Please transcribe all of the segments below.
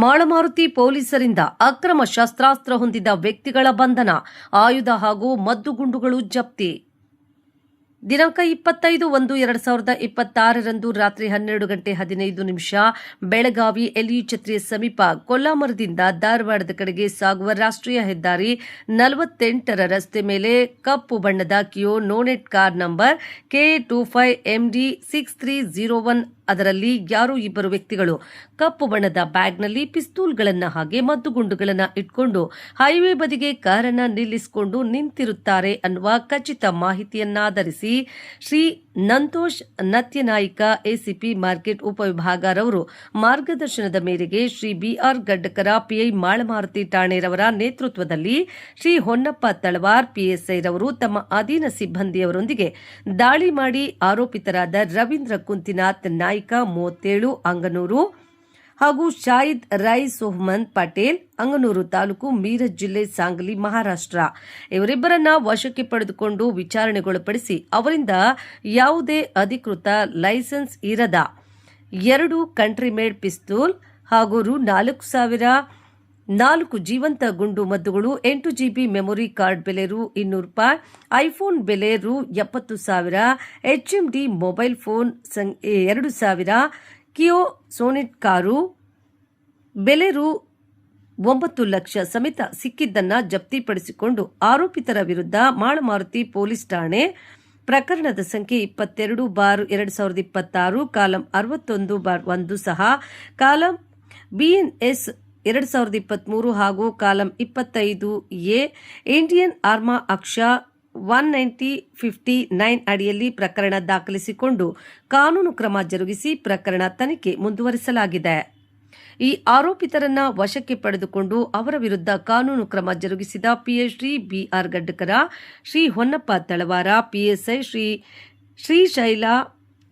ಮಾಳಮಾರುತಿ ಪೊಲೀಸರಿಂದ ಅಕ್ರಮ ಶಸ್ತ್ರಾಸ್ತ್ರ ಹೊಂದಿದ ವ್ಯಕ್ತಿಗಳ ಬಂಧನ, ಆಯುಧ ಹಾಗೂ ಮದ್ದುಗುಂಡುಗಳು ಜಪ್ತಿ. ದಿನಾಂಕ ಇಪ್ಪತ್ತೈದು ಒಂದು ಎರಡು ಸಾವಿರದ ಇಪ್ಪತ್ತಾರರಂದು ರಾತ್ರಿ ಹನ್ನೆರಡು ಗಂಟೆ ಹದಿನೈದು ನಿಮಿಷ, ಬೆಳಗಾವಿ ಎಲಿ ಛತ್ರಿಯ ಸಮೀಪ ಕೊಲ್ಲಾಮರದಿಂದ ಧಾರವಾಡದ ಕಡೆಗೆ ಸಾಗುವ ರಾಷ್ಟ್ರೀಯ ಹೆದ್ದಾರಿ ನಲವತ್ತೆಂಟರ ರಸ್ತೆ ಮೇಲೆ ಕಪ್ಪು ಬಣ್ಣದ Kia Sonet car number K two five MD six three zero one ಅದರಲ್ಲಿ ಯಾರೋ ಇಬ್ಬರು ವ್ಯಕ್ತಿಗಳು? ಕಪ್ಪು ಬಣ್ಣದ ಬ್ಯಾಗ್ನಲ್ಲಿ ಪಿಸ್ತೂಲ್ಗಳನ್ನ ಹಾಗೆ ಮದ್ದುಗುಂಡುಗಳನ್ನ ಇಟ್ಕೊಂಡು ಹೈವೇ ಬದಿಗೆ ಕಾರನ್ನ ನಿಲ್ಲಿಸಿಕೊಂಡು ನಿಂತಿರುತ್ತಾರೆ ಅನ್ನುವ ಖಚಿತ ಮಾಹಿತಿಯನ್ನಾಧರಿಸಿ ಶ್ರೀ ನಂತೋಷ್ ನತ್ಯನಾಯಿಕ ಎಸಿಪಿ ಮಾರ್ಕೆಟ್ ಉಪವಿಭಾಗರವರು ಮಾರ್ಗದರ್ಶನದ ಮೇರೆಗೆ Shri B R Gaddakar PI Malamaruti ಠಾಣೆರವರ ನೇತೃತ್ವದಲ್ಲಿ ಶ್ರೀ ಹೊನ್ನಪ್ಪ ತಳವಾರ್ ಪಿಎಸ್ಐರವರು ತಮ್ಮ ಅಧೀನ ಸಿಬ್ಬಂದಿಯವರೊಂದಿಗೆ ದಾಳಿ ಮಾಡಿ ಆರೋಪಿತರಾದ ರವೀಂದ್ರ ಕುಂತಿನಾಥ್ ನಾಯ್ಕ ಮೂವತ್ತೇಳು ಅಂಗನೂರು ಹಾಗೂ ಶಾಹಿದ್ ರೈ ಸೋಹಮನ್ ಪಟೇಲ್, ಅಂಗನೂರು ತಾಲೂಕು ಮೀರಜ್ ಜಿಲ್ಲೆ ಸಾಂಗ್ಲಿ, ಮಹಾರಾಷ್ಟ್ರ. ಇವರಿಬ್ಬರನ್ನ ವಶಕ್ಕೆ ಪಡೆದುಕೊಂಡು ವಿಚಾರಣೆಗೊಳಪಡಿಸಿ ಅವರಿಂದ ಯಾವುದೇ ಅಧಿಕೃತ ಲೈಸೆನ್ಸ್ ಇರದ ಎರಡು ಕಂಟ್ರಿ ಮೇಡ್ ಪಿಸ್ತೂಲ್ ಹಾಗೂ ರು ನಾಲ್ಕು ಸಾವಿರ ನಾಲ್ಕು ಜೀವಂತ ಗುಂಡು ಮದ್ದುಗಳು, ಎಂಟು ಜಿಬಿ ಮೆಮೊರಿ ಕಾರ್ಡ್ ಬೆಲೆ ರು ಇನ್ನೂರು ರೂಪಾಯಿ, ಐಫೋನ್ ಬೆಲೆ ರು ಎಪ್ಪತ್ತು ಸಾವಿರ ಎಚ್ಎಂಡಿ ಮೊಬೈಲ್ ಫೋನ್ ಸಂ ಎರಡು ಸಾವಿರ, ಕಿಯೋ ಸೋನಿಟ್ ಕಾರು ಬೆಲೆ ರು ಒಂಬತ್ತು ಲಕ್ಷ ಸಮೇತ ಸಿಕ್ಕಿದ್ದನ್ನು ಜಪ್ತಿಪಡಿಸಿಕೊಂಡು ಆರೋಪಿತರ ವಿರುದ್ಧ ಮಾಳಮಾರುತಿ ಪೊಲೀಸ್ ಠಾಣೆ ಪ್ರಕರಣದ ಸಂಖ್ಯೆ ಇಪ್ಪತ್ತೆರಡು ಬಾರ್ ಎರಡು ಸಾವಿರದ ಇಪ್ಪತ್ತಾರು, ಕಾಲಂ ಅರವತ್ತೊಂದು ಬಾರ್ ಒಂದು ಸಹ, ಕಾಲಂ ಬಿಎನ್ಎಸ್ ಎರಡು ಸಾವಿರದ ಇಪ್ಪತ್ತ್ಮೂರು ಹಾಗೂ ಕಾಲಂ ಇಪ್ಪತ್ತೈದು ಎ, ಇಂಡಿಯನ್ ಆರ್ಮಾ ಅಕ್ಷ ಒನ್ ನೈಂಟಿ ಫಿಫ್ಟಿ ನೈನ್ ಅಡಿಯಲ್ಲಿ ಪ್ರಕರಣ ದಾಖಲಿಸಿಕೊಂಡು ಕಾನೂನು ಕ್ರಮ ಜರುಗಿಸಿ ಪ್ರಕರಣ ತನಿಖೆ ಮುಂದುವರಿಸಲಾಗಿದೆ. ಈ ಆರೋಪಿತರನ್ನ ವಶಕ್ಕೆ ಪಡೆದುಕೊಂಡು ಅವರ ವಿರುದ್ಧ ಕಾನೂನು ಕ್ರಮ ಜರುಗಿಸಿದ PHD BR Gaddakar Shri Honnappa Talawar, PSI Shri Shrishaila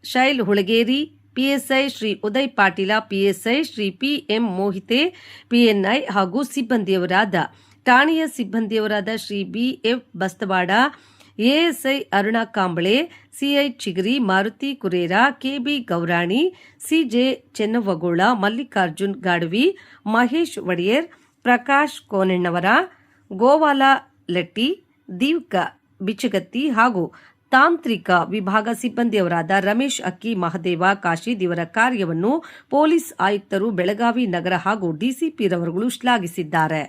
Shail Hulageri PSI Shri Uday Patil, PSI Shri PM Mohite, PNI ಹಾಗೂ ಸಿಬ್ಬಂದಿಯವರಾದ ಠಾಣೆಯ ಸಿಬ್ಬಂದಿಯವರಾದ Shri BF Bastawad, ASI Aruna Kamble, CI Chigari, Maruti Kurera, KB Gaurani, CJ Chennavagol Mallikarjun Gadavi, Mahesh Odeyar, Prakash Konennavar, Govala Latti, Divka Bichagatti ಹಾಗೂ ತಾಂತ್ರಿಕ ವಿಭಾಗ ಸಿಬ್ಬಂದಿಯವರಾದ ರಮೇಶ್ ಅಕ್ಕಿ ಮಹದೇವ ಕಾಶಿದ್ ಇವರ ಕಾರ್ಯವನ್ನು police ಆಯುಕ್ತರು ಬೆಳಗಾವಿ ನಗರ ಹಾಗೂ ಡಿಸಿಪಿರವರುಗಳು ಶ್ಲಾಘಿಸಿದ್ದಾರೆ.